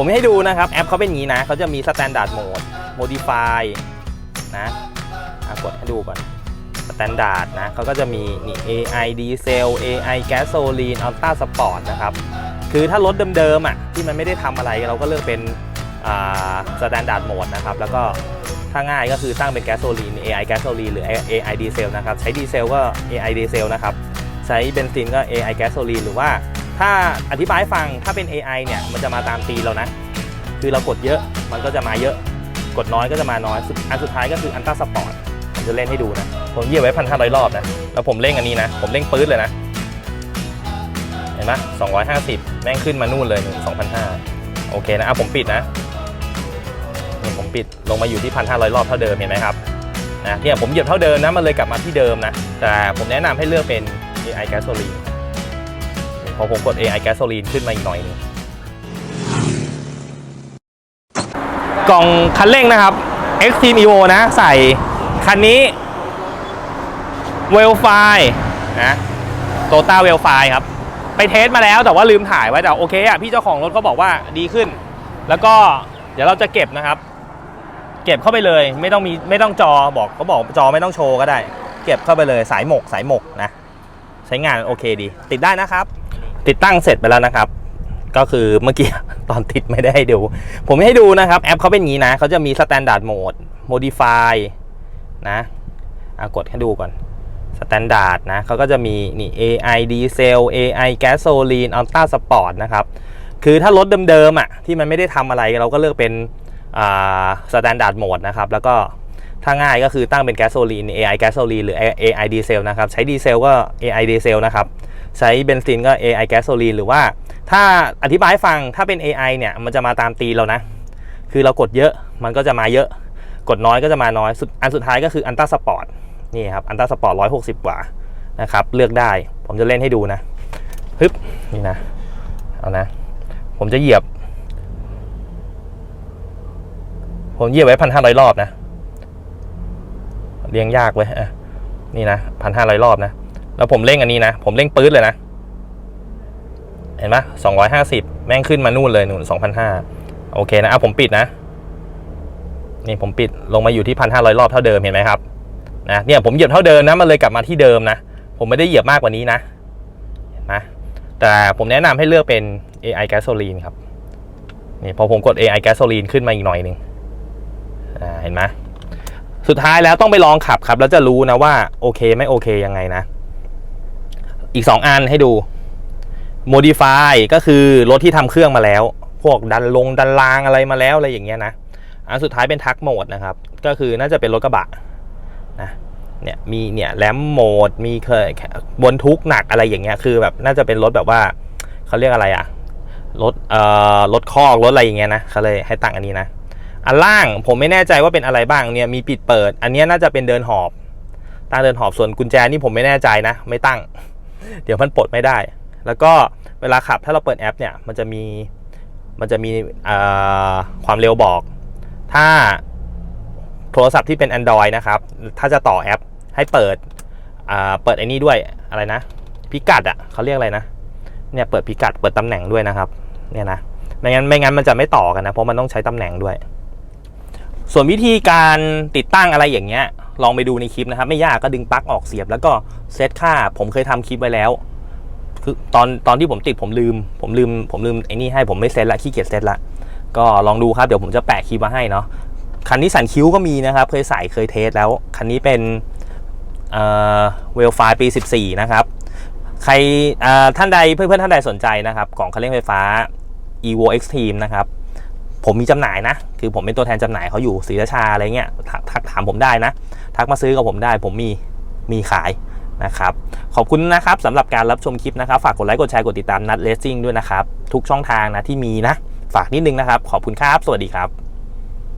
ผมให้ดูนะครับแอปเขาเป็นอย่างนี้นะเขาจะมี Standard Mode Modify นะอะกดให้ดูก่อน Standard นะเขาก็จะมีนี่ AI Diesel AI Gasoline Ultra Sport นะครับ คือถ้ารถเดิมๆอะที่มันไม่ได้ทำอะไรเราก็เลือกเป็นอ่า Standard Mode นะครับ แล้วก็ถ้าง่ายก็คือตั้งเป็นแก๊สโซลีน AI แก๊สโซลีนหรือ AI ดีเซลนะครับ ใช้ดีเซลก็ AI ดีเซลนะครับ ใช้เบนซินก็ AI แก๊สโซลีนหรือว่า ถ้าอธิบายฟังถ้าเป็น AI เนี่ยมันจะมาตามตีเรานะ คือเรากดเยอะมันก็จะมาเยอะ กดน้อยก็จะมาน้อย อันสุดท้ายก็คืออันต้าสปอร์ตผมจะเล่นให้ดูนะ ผมเหยียบไว้พันห้าร้อยรอบนะ แล้วผมเร่งอันนี้นะ ผมเร่งปื๊ดเลยนะ เห็นไหมสองร้อยห้าสิบแม่งขึ้นมานู่นเลยหนึ่งสองพันห้าโอเคนะอะผมปิดนะผมปิดลงมาอยู่ที่พันห้าร้อยรอบเท่าเดิมเห็นไหมครับนะเนี่ยผมเหยียบเท่าเดิมนะมันเลยกลับมาที่เดิมนะ แต่ผมแนะนำให้เลือกเป็น AI Gasoline พอผมกด AI Gasoline ขึ้นมาอีกหน่อยนึงกล่องคันเร่งนะครับ Extreme Evo นะ ใส่คันนี้ w e l f i นะโตต้าเวลไฟครับ ไปเทสมาแล้วแต่ว่าลืมถ่ายไว้แต่โอเคอะพี่เจ้าของรถเขาบอกว่าดีขึ้น แล้วก็เดี๋ยวเราจะเก็บนะครับ เก็บเข้าไปเลยไม่ต้องมีไม่ต้องจอบอกเขาบอกจอไม่ต้องโชว์ก็ได้ เก็บเข้าไปเลยสายหมกสายหมกนะ ใช้งานโอเคดี ติดได้นะครับ ติดตั้งเสร็จไปแล้วนะครับ ก็คือเมื่อกี้ตอนติดไม่ได้ให้ดู ผมให้ดูนะครับ แอปเขาเป็นอย่างนี้นะเขาจะมี Standard Mode Modify นะอะกดให้ดูก่อน Standard นะเขาก็จะมีนี่ AI Diesel AI Gasoline Ultra Sport นะครับ คือถ้ารถเดิมๆอะที่มันไม่ได้ทำอะไรเราก็เลือกเป็นอ่า Standard Mode นะครับ แล้วก็ถ้าง่ายก็คือตั้งเป็นแก๊สโซลีน AI แก๊สโซลีนหรือ AI ดีเซลนะครับ ใช้ดีเซลก็ AI ดีเซลนะครับ ใช้เบนซินก็ AI แก๊สโซลีนหรือว่า ถ้าอธิบายให้ฟังถ้าเป็น AI เนี่ย มันจะมาตามตีเรานะ คือเรากดเยอะมันก็จะมาเยอะ กดน้อยก็จะมาน้อยสุดอันสุดท้ายก็คืออันต้าสปอร์ตนี่ครับอันต้าสปอร์ตร้อยหกสิบกว่านะครับ เลือกได้ ผมจะเล่นให้ดูนะฮึบนี่นะ เอานะ ผมจะเหยียบ ผมเหยียบไว้พันห้าร้อยรอบนะเรียงยากเว้ยอะนี่นะพันห้าร้อยรอบนะ แล้วผมเร่งอันนี้นะ ผมเร่งปื๊ดเลยนะ เห็นไหมสองร้อยห้าสิบแม่งขึ้นมานู่นเลยหนึ่งสองพันห้าโอเคนะอะผมปิดนะ นี่ผมปิดลงมาอยู่ที่พันห้าร้อยรอบเท่าเดิมเห็นไหมครับนะเนี่ยผมเหยียบเท่าเดิมนะ มันเลยกลับมาที่เดิมนะ ผมไม่ได้เหยียบมากกว่านี้นะเห็นไหมแต่ผมแนะนำให้เลือกเป็น AI Gasoline ครับ นี่พอผมกด AI Gasoline ขึ้นมาอีกหน่อยหนึ่งอ่าเห็นไหมสุดท้ายแล้วต้องไปลองขับครับ แล้วจะรู้นะว่าโอเคไม่โอเคยังไงนะ อีก 2 อันให้ดู Modify ก็คือรถที่ทำเครื่องมาแล้ว พวกดันลงดันรางอะไรมาแล้วอะไรอย่างเงี้ยนะ อันสุดท้ายเป็นทักโหมดนะครับ ก็คือน่าจะเป็นรถกระบะนะเนี่ยมีเนี่ยแรมโหมดมีเคยบนทุกหนักอะไรอย่างเงี้ยคือแบบน่าจะเป็นรถแบบว่าเขาเรียกอะไรอะรถเอ่อรถคอกรถอะไรอย่างเงี้ยนะเขาเลยให้ตั้งอันนี้นะอันล่างผมไม่แน่ใจว่าเป็นอะไรบ้างเนี่ยมีปิดเปิด อันเนี้ยน่าจะเป็นเดินหอบตั้งเดินหอบส่วนกุญแจนี่ผมไม่แน่ใจนะ ไม่ตั้ง เดี๋ยวมันปลดไม่ได้ แล้วก็เวลาขับถ้าเราเปิดแอปเนี่ยมันจะมีมันจะมีความเร็วบอก ถ้าโทรศัพท์ที่เป็น Android นะครับ ถ้าจะต่อแอปให้เปิดเปิดไอ้นี่ด้วยอะไรนะ พิกัดอะ่ะเขาเรียกอะไรนะ เนี่ยเปิดพิกัดเปิดตำแหน่งด้วยนะครับ เนี่ยนะ ไม่งั้นไม่งั้นมันจะไม่ต่อกันนะ เพราะมันต้องใช้ตำแหน่งด้วย ส่วนวิธีการติดตั้งอะไรอย่างเงี้ย ลองไปดูในคลิปนะครับ ไม่ยากก็ดึงปลั๊กออกเสียบ แล้วก็เซตค่าผมเคยทำคลิปไว้แล้ว คือตอนตอนที่ผมติดผมลืม ผมลืม ผมลืมไอ้นี่ให้ผมไม่เซตละขี้เกียจเซตละก็ลองดูครับเดี๋ยวผมจะแปะคลิปมาให้เนาะคันนี้สันคิ้วก็มีนะครับ เคยใส่เคยเทสแล้ว คันนี้เป็นเวลไฟปี 14 นะครับ ใครท่านใดเพื่อนๆท่านใดสนใจนะครับ กล่องคันเร่งไฟฟ้า evo extreme นะครับ ผมมีจำหน่ายนะ คือผมเป็นตัวแทนจำหน่ายเขาอยู่ศรีราชาอะไรเงี้ยทักทักถามผมได้นะ ทักมาซื้อกับผมได้ ผมมีมีขายนะครับ ขอบคุณนะครับสำหรับการรับชมคลิปนะครับ ฝากกดไลค์กดแชร์กดติดตามนัดเลสซิ่งด้วยนะครับ ทุกช่องทางนะที่มีนะ ฝากนิดนึงนะครับ ขอบคุณครับ สวัสดีครับ